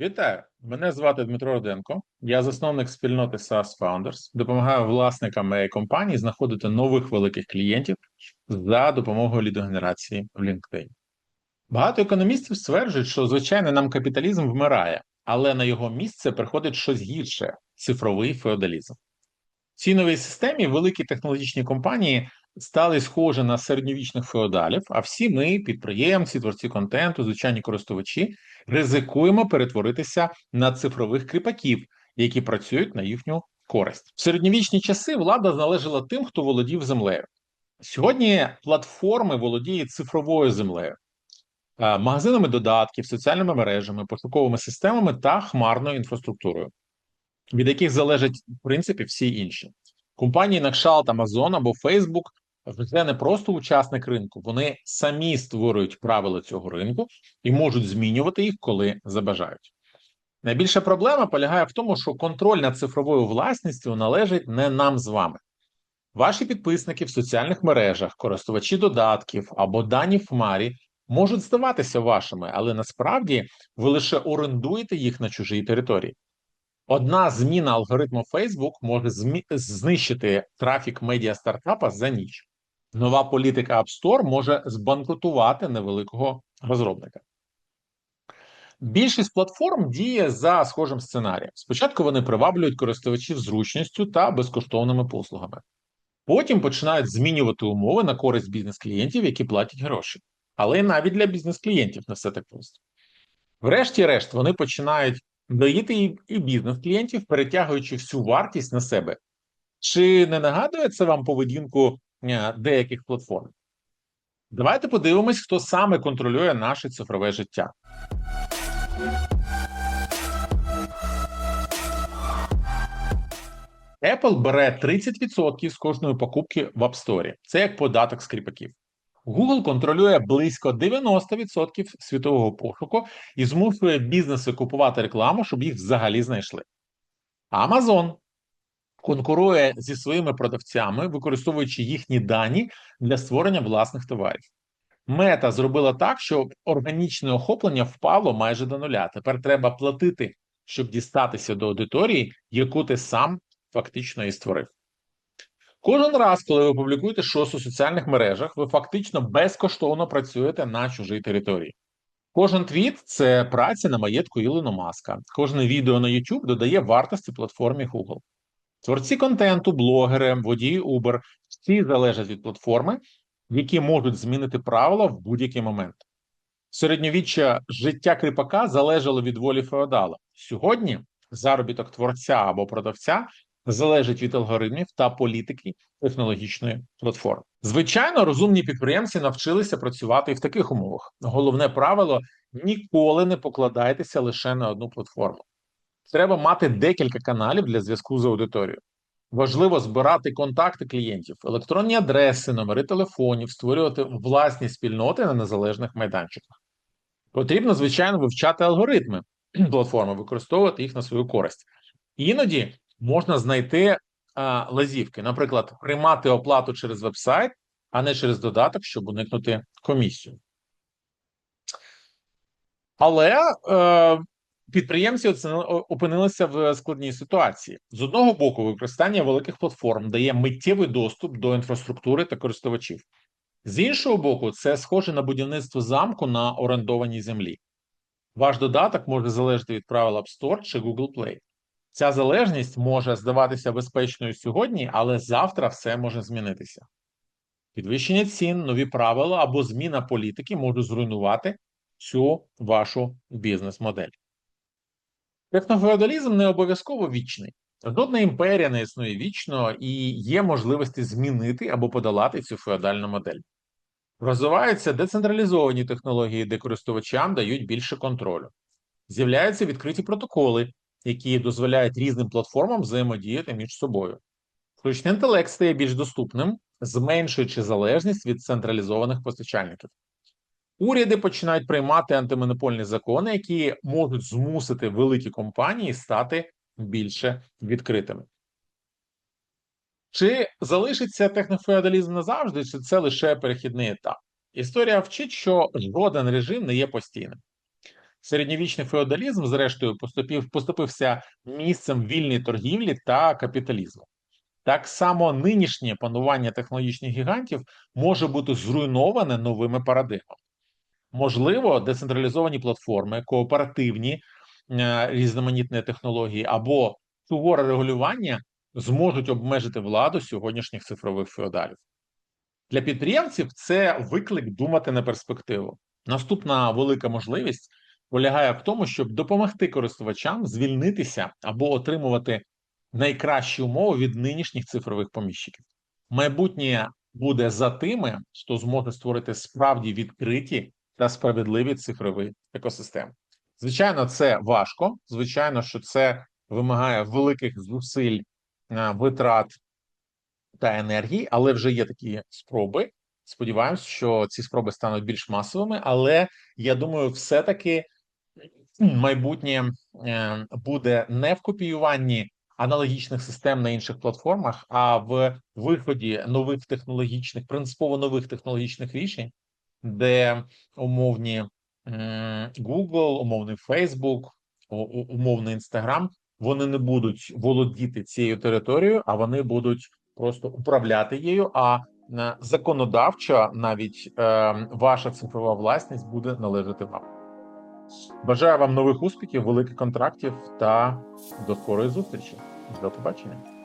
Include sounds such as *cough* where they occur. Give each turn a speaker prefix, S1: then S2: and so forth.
S1: Вітаю! Мене звати Дмитро Роденко. Я засновник спільноти SaaS Founders. Допомагаю власникам моєї компанії знаходити нових великих клієнтів за допомогою лідогенерації в LinkedIn. Багато економістів стверджують, що звичайний нам капіталізм вмирає, але на його місце приходить щось гірше цифровий феодалізм. В цій новій системі великі технологічні компанії стали схожі на середньовічних феодалів, а всі ми, підприємці, творці контенту, звичайні користувачі, ризикуємо перетворитися на цифрових кріпаків, які працюють на їхню користь. В середньовічні часи влада належала тим, хто володів землею. Сьогодні платформи володіють цифровою землею, магазинами додатків, соціальними мережами, пошуковими системами та хмарною інфраструктурою, від яких залежать в принципі всі інші. Компанії на кшталт Amazon або Facebook вже не просто учасник ринку, вони самі створюють правила цього ринку і можуть змінювати їх, коли забажають. Найбільша проблема полягає в тому, що контроль над цифровою власністю належить не нам з вами. Ваші підписники в соціальних мережах, користувачі додатків або дані в хмарі можуть здаватися вашими, але насправді ви лише орендуєте їх на чужій території. Одна зміна алгоритму Facebook може знищити трафік медіа стартапа за ніч. Нова політика App Store може збанкрутувати невеликого розробника. Більшість платформ діє за схожим сценарієм. Спочатку вони приваблюють користувачів зручністю та безкоштовними послугами. Потім починають змінювати умови на користь бізнес-клієнтів, які платять гроші. Але навіть для бізнес-клієнтів не все так просто. Врешті-решт, вони починають доїти і, і бізнес-клієнтів, перетягуючи всю вартість на себе. Чи не нагадує це вам поведінку деяких платформ? Давайте подивимось, хто саме контролює наше цифрове життя. Apple бере 30% з кожної покупки в App Store. Це як податок з кріпаків. Google контролює близько 90% світового пошуку і змушує бізнеси купувати рекламу, щоб їх взагалі знайшли. Amazon конкурує зі своїми продавцями, використовуючи їхні дані для створення власних товарів. Мета зробила так, що органічне охоплення впало майже до нуля. Тепер треба платити, щоб дістатися до аудиторії, яку ти сам фактично і створив. Кожен раз, коли ви публікуєте щось у соціальних мережах, ви фактично безкоштовно працюєте на чужій території. Кожен твіт це праця на маєтку Ілона Маска. Кожне відео на YouTube додає вартості платформі Google. Творці контенту, блогери, водії Uber всі залежать від платформи, які можуть змінити правила в будь-який момент. Середньовіччя життя кріпака залежало від волі феодала. Сьогодні заробіток творця або продавця залежить від алгоритмів та політики технологічної платформи. Звичайно, розумні підприємці навчилися працювати і в таких умовах. Головне правило ніколи не покладайтеся лише на одну платформу. Треба мати декілька каналів для зв'язку з аудиторією. Важливо збирати контакти клієнтів, електронні адреси, номери телефонів, створювати власні спільноти на незалежних майданчиках. Потрібно, звичайно, вивчати алгоритми *clears throat* платформи, використовувати їх на свою користь. Іноді можна знайти а, лазівки, наприклад, приймати оплату через вебсайт, а не через додаток, щоб уникнути комісію. Але е, підприємці опинилися в складній ситуації. З одного боку, використання великих платформ дає миттєвий доступ до інфраструктури та користувачів. З іншого боку, це схоже на будівництво замку на орендованій землі. Ваш додаток може залежати від правил App Store чи Google Play. Ця залежність може здаватися безпечною сьогодні, але завтра все може змінитися. Підвищення цін, нові правила або зміна політики можуть зруйнувати цю вашу бізнес-модель. Технофеодалізм не обов'язково вічний. Жодна імперія не існує вічно і є можливості змінити або подолати цю феодальну модель. Розвиваються децентралізовані технології, де користувачам дають більше контролю. З'являються відкриті протоколи, які дозволяють різним платформам взаємодіяти між собою. Штучний інтелект стає більш доступним, зменшуючи залежність від централізованих постачальників. Уряди починають приймати антимонопольні закони, які можуть змусити великі компанії стати більше відкритими. Чи залишиться технофеодалізм назавжди, чи це лише перехідний етап? Історія вчить, що жоден режим не є постійним. Середньовічний феодалізм, зрештою, поступив, поступився місцем вільної торгівлі та капіталізму. Так само нинішнє панування технологічних гігантів може бути зруйноване новими парадигмами. Можливо, децентралізовані платформи, кооперативні е, різноманітні технології або суворе регулювання зможуть обмежити владу сьогоднішніх цифрових феодалів. Для підприємців це виклик думати на перспективу. Наступна велика можливість полягає в тому, щоб допомогти користувачам звільнитися або отримувати найкращі умови від нинішніх цифрових поміщиків. Майбутнє буде за тими, хто зможе створити справді відкриті та справедливі цифрові екосистеми. Звичайно, це важко. Звичайно, що це вимагає великих зусиль, е, витрат та енергії, але вже є такі спроби. Сподіваємось, що ці спроби стануть більш масовими, але я думаю, все-таки майбутнє е, буде не в копіюванні аналогічних систем на інших платформах, а в виході нових технологічних, принципово нових технологічних рішень, де умовні Google, умовний Facebook, умовний Instagram, вони не будуть володіти цією територією, а вони будуть просто управляти її. А е, законодавча, навіть е, ваша цифрова власність буде належати вам. Бажаю вам нових успіхів, великих контрактів та до скорої зустрічі. До побачення.